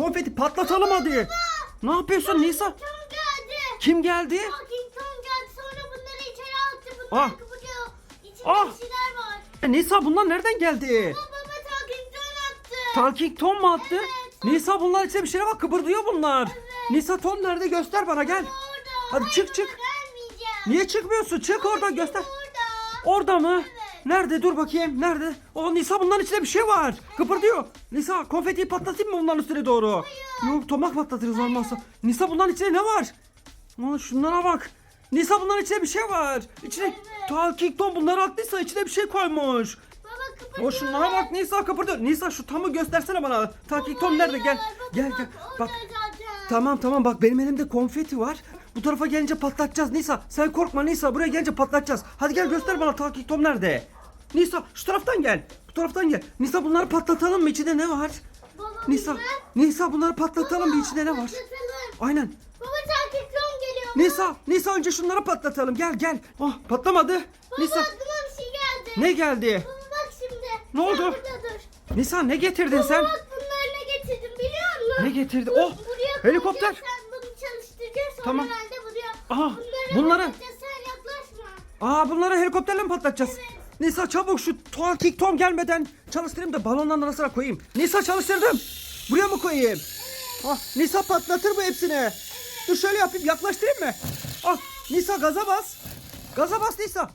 konfeti patlatalım hadi. Ne yapıyorsun Nisa? Kim geldi? Ah. Ah. E, Nisa bunlar nereden geldi? Baba baba Talking Tom attı. Talking Tom mu attı? Evet. Nisa bunlar içinde bir şeyler var kıpırdıyor bunlar. Evet. Nisa Tom nerede göster bana gel. Orada. Hadi Hayır, çık, baba, çık. Gelmeyeceğim. Niye çıkmıyorsun? Çık oradan Şimdi göster. Orada. Orada mı? Evet. Nerede? Dur bakayım. Nerede? O Nisa bunların içinde bir şey var. Kıpırdıyor. Nisa konfetiyi patlatayım mı bunların üstüne doğru? Yok tomak patlatırız olmazsa. Nisa bunların içinde ne var? Aa, şunlara bak. Nisa bunların içinde bir şey var. İçine Evet. Talking Tom bunları attıysa içine bir şey koymuş. O şunlara bak Nisa kıpırdıyor. Nisa şu tamı göstersene bana. Talking Tom nerede? Gel. Hayır, Gel gel. Bak. Tamam tamam bak benim elimde konfeti var. Bu tarafa gelince patlatacağız Nisa. Sen korkma Nisa buraya gelince patlatacağız. Hadi gel göster bana Talking Tom nerede? Nisa şu taraftan gel. Bu taraftan gel. Nisa bunları patlatalım mı? İçinde ne var? Baba Nisa. Nisa bunları patlatalım mı? İçinde ne var? Aynen. Baba Talking Tom geliyor. Nisa, Nisa önce şunları patlatalım. Gel gel. Oh patlamadı. Baba Nisa aklıma bir şey geldi. ne geldi? Baba bak şimdi. Ne oldu? Sen burada dur. Nisa ne getirdin Baba sen? bak bunları ne getirdim biliyor musun? Ne getirdi? Bu- Oh buraya helikopter. Sen sonra Tamam. ben de buraya. Aha, bunları patlatacağız, Sen yaklaşma. Aa bunları helikopterle mi patlatacağız? Nisa çabuk şu Talking Tom gelmeden çalıştırayım da balonların arasına koyayım. Nisa çalıştırdım. Buraya mı koyayım? Ah, Nisa patlatır bu hepsini. Dur şöyle yapayım yaklaştırayım mı? Ah Nisa gaza bas. Gaza bas Nisa.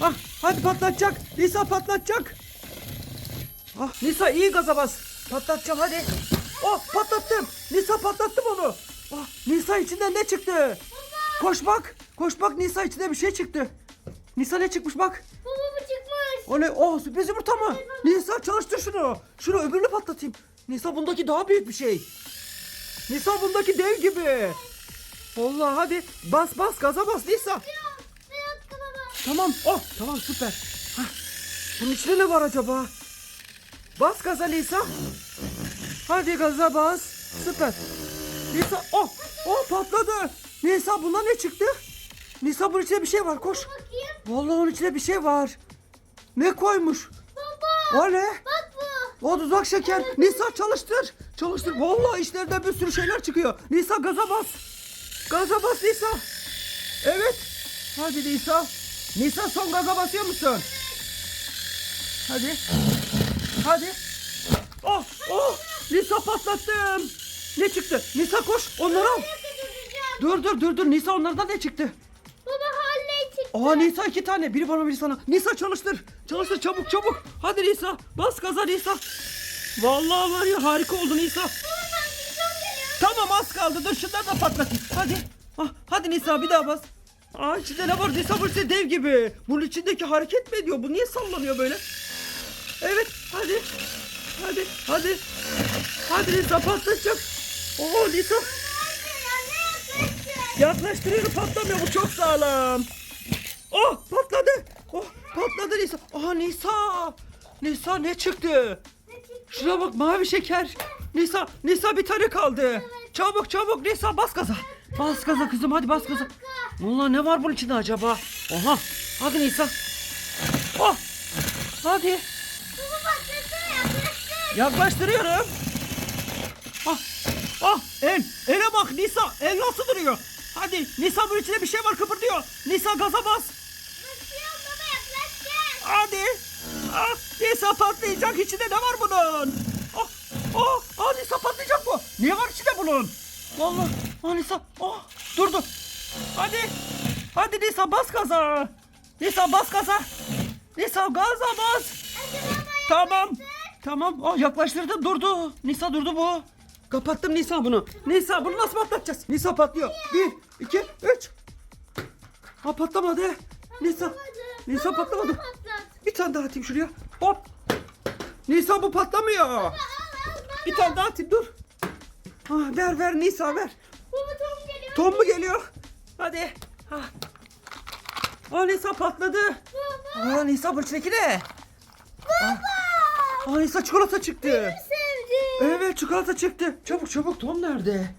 Ah hadi patlatacak. Nisa patlatacak. Ah Nisa iyi gaza bas. Patlatacağım hadi. Oh patlattım. Nisa patlattım onu. Ah Nisa içinden ne çıktı? Koş bak. Koş bak Nisa içinde bir şey çıktı. Nisa ne çıkmış bak. Baba bu çıkmış. O ne? Oh sürpriz yumurta mı? Nisa çalıştır şunu. Şunu öbürünü patlatayım. Nisa bundaki daha büyük bir şey. Nisa bundaki dev gibi. Vallahi hadi bas bas gaza bas Nisa. Baba. Tamam. Oh tamam süper. Hah. Bunun içinde ne var acaba? Bas gaza Nisa. Hadi gaza bas. Süper. Nisa oh oh patladı. Nisa buna ne çıktı? Nisa bunun içinde bir şey var koş. Bakayım. Vallahi onun içinde bir şey var. Ne koymuş? Baba. O ne? Bak bu. O tuzak şeker. Nisa çalıştır. Çalıştır. Vallahi işlerden bir sürü şeyler çıkıyor. Nisa gaza bas. Gaza bas Nisa. Evet. Hadi Nisa. Nisa son gaza basıyor musun? Hadi. Hadi. Oh oh. Nisa patlattım. Ne çıktı? Nisa koş onları al. Dur dur dur dur. Nisa onlardan ne çıktı? Baba halle çıktı. Aa Nisa iki tane. Biri bana biri sana. Nisa çalıştır. Çalıştır çabuk çabuk. Hadi Nisa. Bas gaza Nisa. Vallahi var ya harika oldu Nisa. Tamam az kaldı. Dur şunları da patlatayım. Hadi. Ah, hadi Nisa bir daha bas. Aa içinde ne var? Nisa bu işte dev gibi. Bunun içindeki hareket mi ediyor? Bu niye sallanıyor böyle? Evet hadi. Hadi hadi. Hadi Nisa patlatacak. Oo yaklaştı? Yaklaştırıyorum patlamıyor bu çok sağlam. Oh patladı. Oh patladı Nisa. Aha Nisa. Nisa ne çıktı? Şuna bak mavi şeker. Nisa Nisa bir tane kaldı. Çabuk çabuk Nisa bas gaza. Bas gaza kızım hadi bas gaza. Vallahi ne var bunun içinde acaba? Oha. Hadi Nisa. Oh. Hadi. Yaklaştırıyorum. Ah, ah, el, ele bak Nisa, el nasıl duruyor? Hadi, Nisa bunun içinde bir şey var kıpırdıyor. Nisa gaza bas. Basıyorum baba. Hadi. Ah, Nisa patlayacak, içinde ne var bunun? Ah, ah, ah Nisa patlayacak bu. Ne var içinde bunun? Vallahi, ah Nisa, ah, durdu. Hadi, hadi Nisa bas gaza. Nisa bas gaza. Nisa gaza bas. Tamam. Tamam. Oh, yaklaştırdım durdu. Nisa durdu bu. Kapattım Nisa bunu. Nisa bunu nasıl patlatacağız? Nisa patlıyor. Bir, iki, üç. Ha patlamadı. Nisa. Nisa patlamadı. Bir tane daha atayım şuraya. Hop. Nisa bu patlamıyor. Bir tane daha atayım dur. Ah, ver ver Nisa ver. Tom geliyor. Tom mu geliyor? Hadi. Ha. Aa Nisa patladı. Baba. Aa Nisa bu içindeki ne? Baba. Aa Nisa çikolata çıktı. Sevdim. Evet çikolata çıktı. Çabuk çabuk Tom nerede?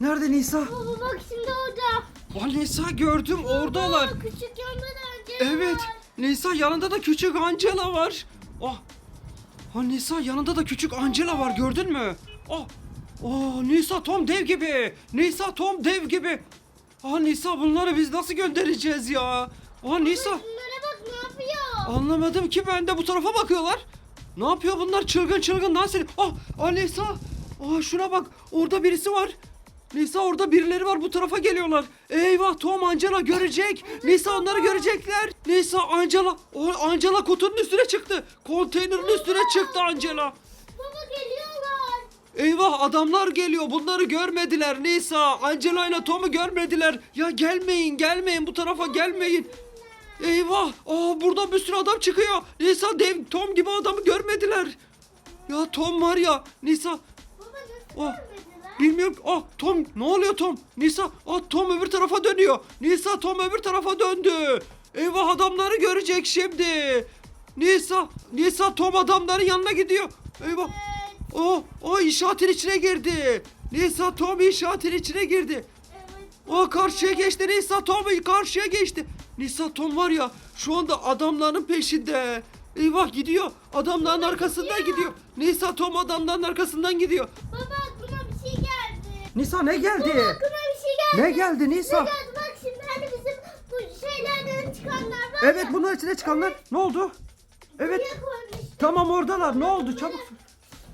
Nerede Nisa? Baba bak şimdi orada. Aa Nisa gördüm oradalar. Baba, Küçük yanında da önce Evet. Nisa yanında da küçük Angela var. Oh. Ha Nisa yanında da küçük Angela var gördün mü? Oh. Oh Nisa Tom dev gibi. Nisa Tom dev gibi. Ah Nisa bunları biz nasıl göndereceğiz ya? Ah Nisa. Bunlara bak ne yapıyor? Anlamadım ki ben de bu tarafa bakıyorlar. Ne yapıyor bunlar çılgın çılgın dans ediyor. Ah, ah Nisa. Ah şuna bak orada birisi var. Nisa orada birileri var bu tarafa geliyorlar. Eyvah Tom Angela görecek. Nisa onları görecekler. Nisa Angela. O Angela kutunun üstüne çıktı. Konteynerin üstüne çıktı Angela. Baba geliyorlar. Eyvah adamlar geliyor. Bunları görmediler Nisa. Angela ile Tom'u görmediler. Ya gelmeyin gelmeyin bu tarafa gelmeyin. Eyvah. Aa burada bir sürü adam çıkıyor. Nisa dev Tom gibi adamı görmediler. Ya Tom var ya. Nisa. Baba Oh. Bilmiyorum. Ah Tom ne oluyor Tom? Nisa. Ah Tom öbür tarafa dönüyor. Nisa Tom öbür tarafa döndü. Eyvah adamları görecek şimdi. Nisa. Nisa Tom adamların yanına gidiyor. Eyvah. O, o inşaatın içine girdi. Nisa Tom inşaatın içine girdi. Evet. O karşıya geçti Nisa Tom karşıya geçti. Nisa Tom var ya şu anda adamların peşinde. Eyvah gidiyor. Adamların arkasından gidiyor. Nisa Tom adamların arkasından gidiyor. Baba aklıma bir şey geldi. Nisa ne geldi? Baba aklıma bir şey geldi. Ne geldi Nisa? Ne geldi? Bak şimdi hani bizim bu şeylerden çıkanlar var Evet ya. bunlar içine çıkanlar. Ne oldu? Evet. Tamam oradalar. Ne oldu? Çabuk.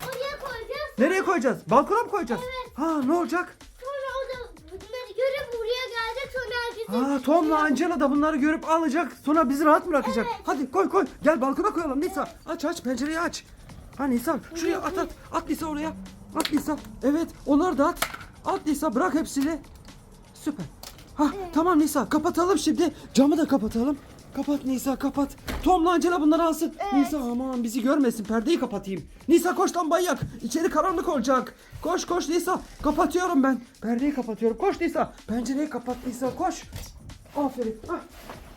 Oraya koyacağız. Nereye koyacağız? Balkona mı koyacağız? Evet. Ha ne olacak? Sonra o da bunları görüp buraya gelecek sonra herkese... Ha Tom'la Angela da bunları görüp alacak. Sonra bizi rahat bırakacak. Evet. Hadi koy koy. Gel balkona koyalım Nisa. Aç aç pencereyi aç. Ha Nisa şuraya at at. At Nisa oraya. At Nisa. Evet onları da at. At Nisa bırak hepsini. Süper. Ha tamam Nisa kapatalım şimdi. Camı da kapatalım. Kapat Nisa kapat. Tom'la Angela bunları alsın. Nisa aman bizi görmesin perdeyi kapatayım. Nisa koş lambayı yak. İçeri karanlık olacak. Koş koş Nisa. Kapatıyorum ben. Perdeyi kapatıyorum. Koş Nisa. Pencereyi kapat Nisa koş. Aferin. Ah,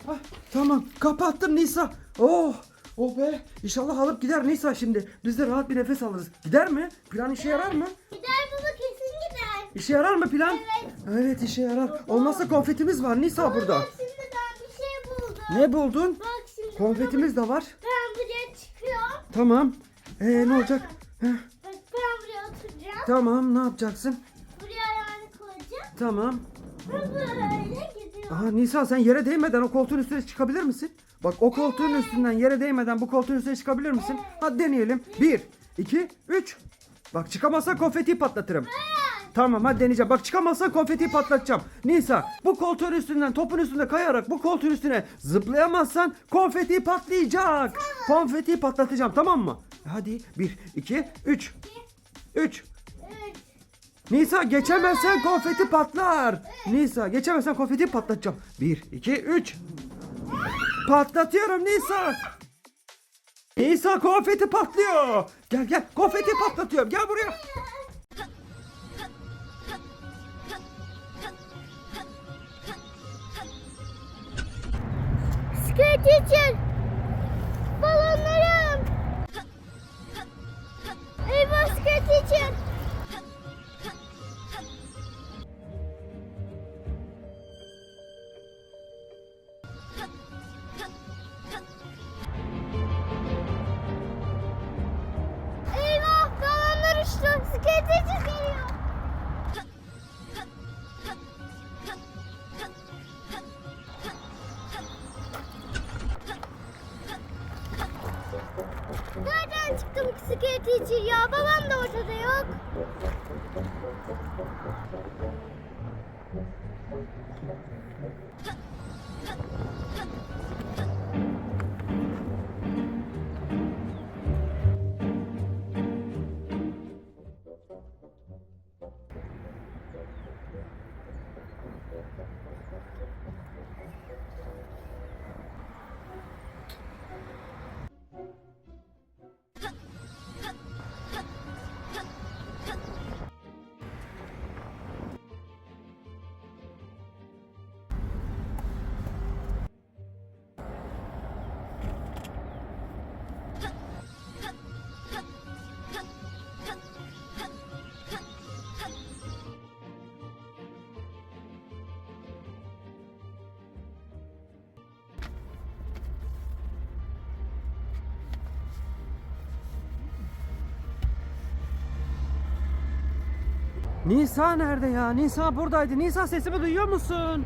ah, tamam kapattım Nisa. Oh. Oh be. İnşallah alıp gider Nisa şimdi. Biz de rahat bir nefes alırız. Gider mi? Plan işe yarar mı? Gider baba kesin gider. İşe yarar mı plan? Evet. Evet işe yarar. Olmazsa konfetimiz var Nisa burada. Şimdi buldum. Ne buldun? Bak şimdi Konfetimiz de var. Ben buraya çıkıyorum. Tamam. Ee ne olacak? Heh, Bak ben buraya oturacağım. tamam ne yapacaksın? Buraya ayağını koyacağım. Tamam. Ve böyle gidiyor. Aha Nisa sen yere değmeden o koltuğun üstüne çıkabilir misin? Bak o koltuğun üstünden yere değmeden bu koltuğun üstüne çıkabilir misin? Hadi deneyelim. Bir, iki, üç. Bak çıkamazsan konfeti patlatırım. Tamam hadi deneyeceğim. Bak çıkamazsan konfeti patlatacağım. Nisa bu koltuğun üstünden topun üstünde kayarak bu koltuğun üstüne zıplayamazsan konfeti patlayacak. Konfeti patlatacağım tamam mı? Hadi bir, iki, üç. Üç. Üç. Nisa geçemezsen konfeti patlar. Nisa geçemezsen konfeti patlatacağım. 1, 2, 3. Patlatıyorum Nisa. Nisa konfeti patlıyor. Gel gel konfeti patlatıyorum. Gel buraya. teacher. 조금만 더 오셔세요. Nisa nerede ya? Nisa buradaydı. Nisa sesimi duyuyor musun?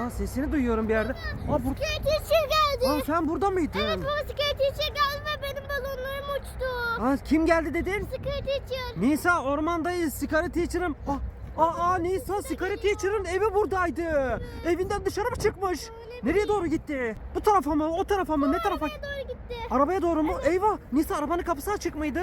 Aa sesini buyuyorum bir yerde. Aa, bur teacher geldi. Aa sen burada mıydın? Evet scare teacher geldi ve benim balonlarım uçtu. Aa kim geldi dedin? Teacher. Nisa ormandayız. Sikari Teacher'ım. Aa, aa, aa, Nisa Sikari Teacher'ın evi buradaydı. Evinden dışarı mı çıkmış? Nereye doğru gitti? Bu tarafa mı? O tarafa mı? Ne tarafa? Nereye doğru gitti? Arabaya doğru mu? Eyvah! Nisa arabanın kapısı açık mıydı?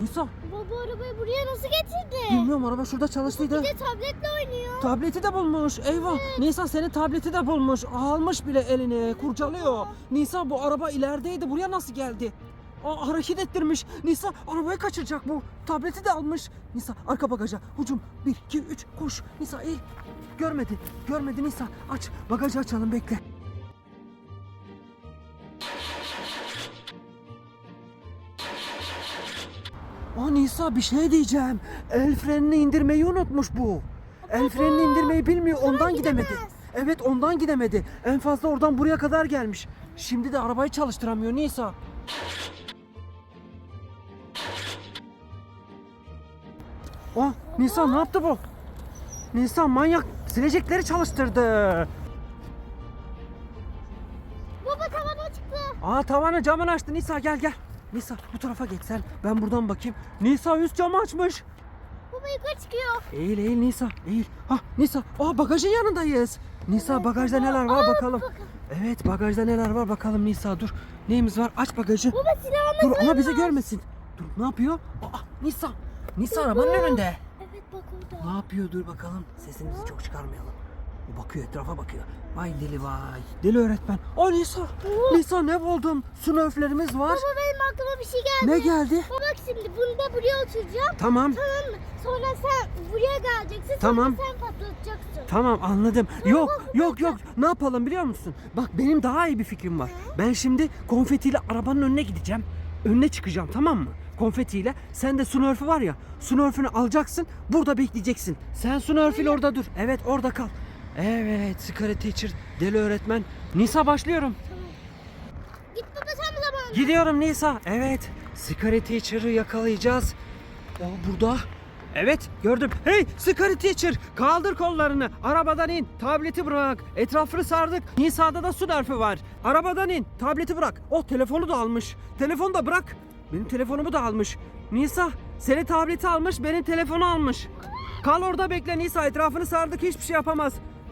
Nisa Baba arabayı buraya nasıl getirdi? bilmiyorum araba şurada çalıştıydı. Bir de tabletle oynuyor. Tableti de bulmuş. Eyvah. Nisa senin tableti de bulmuş. Almış bile eline. Kurcalıyor. Nisa bu araba ilerideydi. Buraya nasıl geldi? Aa, hareket ettirmiş. Nisa arabayı kaçıracak bu. Tableti de almış. Nisa arka bagaja. Hucum. 1, 2, 3 koş. Nisa eğil. Görmedi. Görmedi Nisa. Aç. Bagajı açalım bekle. Nisa bir şey diyeceğim. El frenini indirmeyi unutmuş bu. El frenini indirmeyi bilmiyor ondan gidemedi. Evet ondan gidemedi. En fazla oradan buraya kadar gelmiş. Şimdi de arabayı çalıştıramıyor Nisa. Aa Nisa ne yaptı bu? Nisa manyak silecekleri çalıştırdı. Baba tavana çıktı. Aa tavanı camını açtı Nisa gel gel. Nisa bu tarafa geç sen. Ben buradan bakayım. Nisa üst camı açmış. Baba yukarı çıkıyor. Eğil eğil Nisa eğil. Ha Nisa aa bagajın yanındayız. Nisa bagajda neler var bakalım. Evet bagajda neler var bakalım Nisa dur. Neyimiz var aç bagajı. Baba silahımız Dur ama bizi görmesin. Dur ne yapıyor? Aa Nisa. Nisa arabanın önünde. Evet bak orada. Ne yapıyor dur bakalım. Sesimizi çok çıkarmayalım. Bakıyor etrafa bakıyor. Vay deli vay. Deli öğretmen. Aa Nisa. Nisa ne buldum? Snöflerimiz var. Baba benim aklıma bir şey geldi. Ne geldi? Baba bak şimdi bunu da buraya oturacağım. Tamam. Tamam mı? Sonra sen buraya geleceksin. Tamam. Sonra sen patlatacaksın. Tamam anladım. Yok yok yok. Ne yapalım biliyor musun? Bak benim daha iyi bir fikrim var. Ben şimdi konfetiyle arabanın önüne gideceğim. Önüne çıkacağım tamam mı? Konfetiyle. Sen de Smurf'ü var ya. Smurf'ünü alacaksın. Burada bekleyeceksin. Sen Smurf'üyle orada dur. Evet orada kal. Evet Scarlet Teacher. Deli öğretmen. Nisa başlıyorum. Git baba sen bu zamanında. Gidiyorum Nisa. Evet. Scarlet Teacher'ı yakalayacağız. O burada. Evet gördüm. Hey Scarlet Teacher kaldır kollarını. Arabadan in. Tableti bırak. Etrafını sardık. Nisa'da da su derfi var. Arabadan in. Tableti bırak. Oh telefonu da almış. Telefonu da bırak. Benim telefonumu da almış. Nisa seni tableti almış benim telefonu almış. Kal orada bekle Nisa etrafını sardık hiçbir şey yapamaz.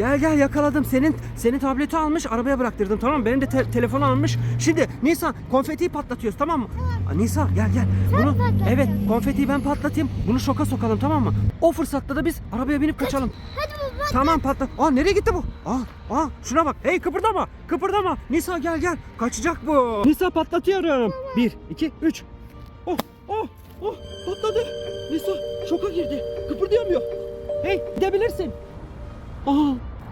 Gel gel yakaladım. Senin senin tableti almış arabaya bıraktırdım tamam mı? Benim de te- telefonu almış. Şimdi Nisa konfetiyi patlatıyoruz tamam mı? Aa, Nisa gel gel. Bunu patlat. evet konfetiyi ben patlatayım. Bunu şoka sokalım tamam mı? O fırsatta da biz arabaya binip kaçalım. Hadi baba. Tamam patla. Aa nereye gitti bu? Aa, aa şuna bak. Hey kıpırdama. Kıpırdama. Nisa gel gel. Kaçacak bu. Nisa patlatıyorum. Bir, iki, üç. Oh, oh, oh patladı. Nisa şoka girdi. Kıpırdayamıyor. Hey gidebilirsin. Aa